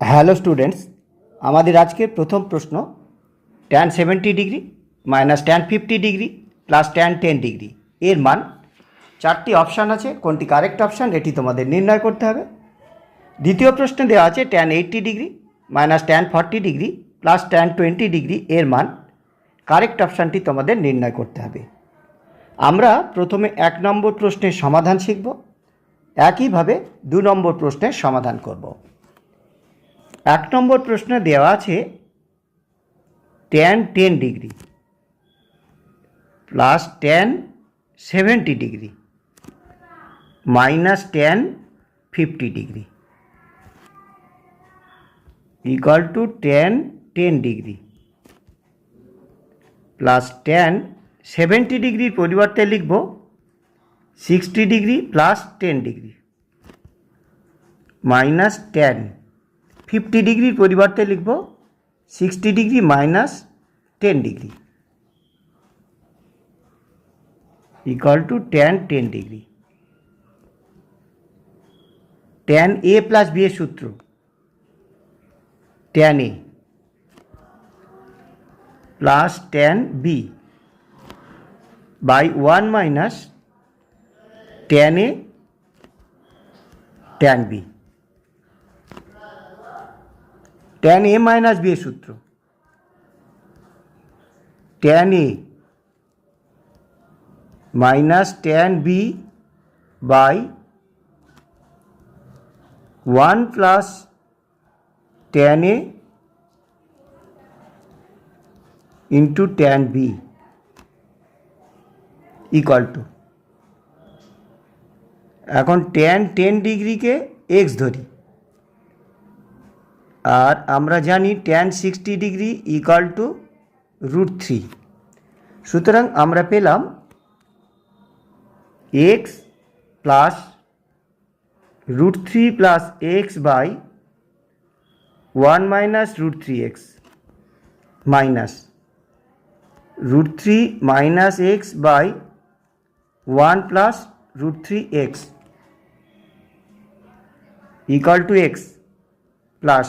Hello students, আমাদের আজকের প্রথম প্রশ্ন tan seventy degree minus tan fifty degree plus tan ten degree এর মান, চারটি অপশান আছে, কোনটি কারেক্ট অপশান এটি তোমাদের নির্ণয় করতে হবে। দ্বিতীয় প্রশ্নে দেওয়া আছে tan eighty degree minus tan forty degree plus tan twenty degree এর মান কারেক্ট অপশানটি তোমাদের নির্ণয় করতে হবে। আমরা প্রথমে এক নম্বর প্রশ্নের সমাধান শিখব, একইভাবে দু নম্বর প্রশ্নের সমাধান করব। এক নম্বর প্রশ্নে দেওয়া আছে tan ten degree plus tan seventy degree minus tan fifty degree equal to tan ten degree plus tan seventy ডিগ্রির পরিবর্তে লিখব sixty degree plus ten degree minus tan fifty ডিগ্রির পরিবর্তে লিখব sixty degree minus ten degree equal to tan ten degree tan A plus B এর সূত্র। Tan A plus tan B by one minus tan A tan B tan A minus B এর সূত্র। Tan A minus tan B by one plus tan A into tan B equal to এখন tan ten ডিগ্রিকে x ধরি। আর আমরা জানি tan sixty degree equal to root three সুতরাং আমরা পেলাম X plus root three plus X by one minus root three X minus root three minus X by one plus root three X equal to X plus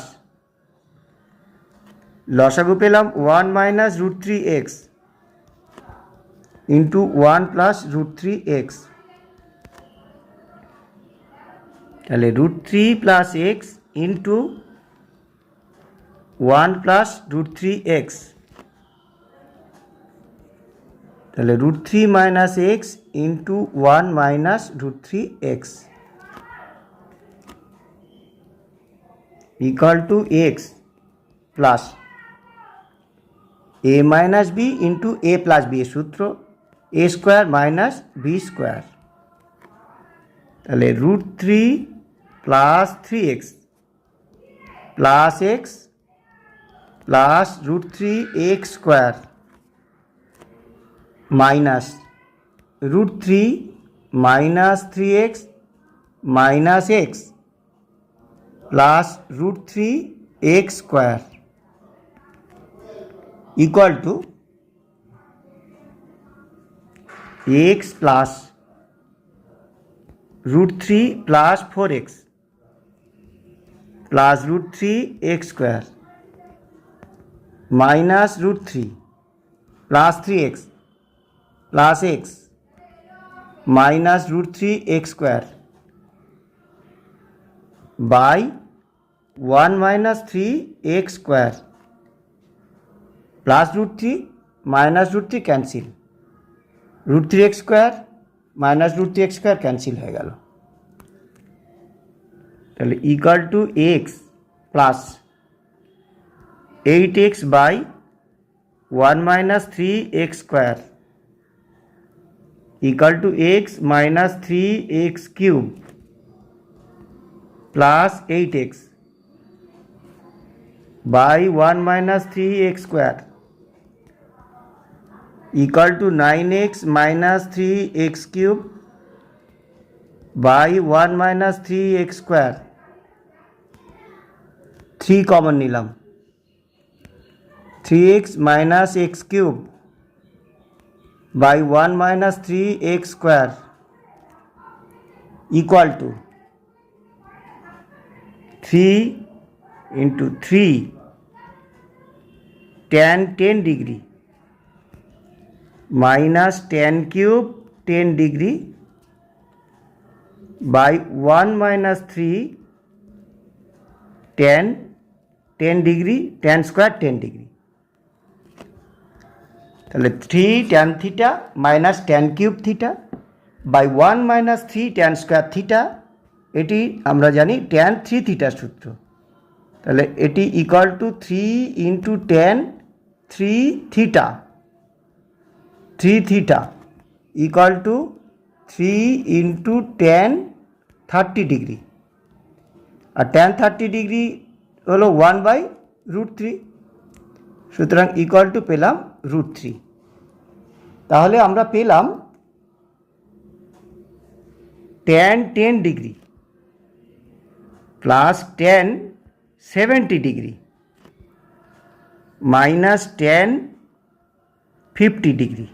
লসাগু পেলাম one minus root three X into one plus root three X. তাহলে root three plus X into one plus root three X. তাহলে root three minus X into one minus root three X. Equal to X plus A minus B into A plus B এর সূত্র A square minus B square তাহলে root three plus three X plus X plus root three X square minus root three minus three X minus X plus root three X square equal to X plus root three plus four X plus root three X square minus root three plus three X plus X minus root three X square by one minus three X square plus root three minus root three cancel. Root three X square minus root three X square cancel হয়ে গেল। তাহলে equal to X plus eight X by one minus three X square equal to x minus 3x cube plus 8x by 1 minus 3x square equal to 9x minus 3x cube by 1 minus 3x square 3 common নিলাম 3x minus x cube by 1 minus 3x square equal to 3 into three tan ten degree minus tan cube, ten degree by one minus three, tan ten degree, tan square, ten degree. তাহলে three tan theta minus tan cube theta by one minus three tan square theta, এটি আমরা জানি tan three থিটার সূত্র। তাহলে এটি equal to three into tan three theta three theta equal to three into tan thirty degree. R ten thirty degree হলো one by root three. সুতরাং equal to পেলাম রুট থ্রি। তাহলে আমরা পেলাম tan ten degree plus tan seventy degree minus tan fifty degree.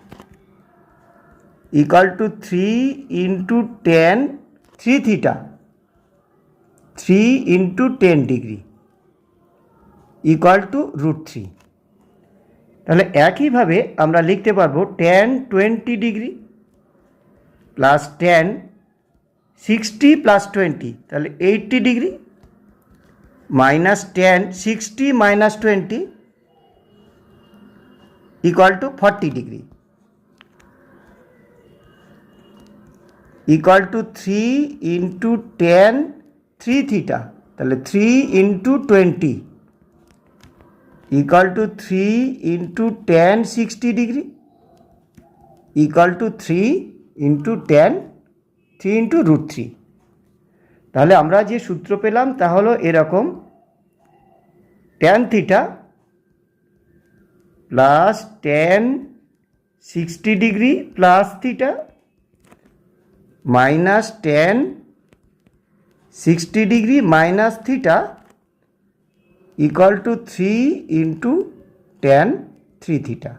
Equal to three into tan three theta three into ten degree equal to root three তাহলে একইভাবে আমরা লিখতে পারব tan twenty degree plus tan sixty plus twenty তাহলে eighty degree minus tan sixty minus twenty equal to forty degree equal to three into tan, three theta, তাহলে three into twenty. Equal to three into tan, sixty degree. Equal to three into tan, three into root three. তাহলে আমরা যে সূত্র পেলাম তা হলো এরকম। Tan theta plus tan, sixty degree plus theta minus tan sixty degree minus theta equal to three into tan three theta.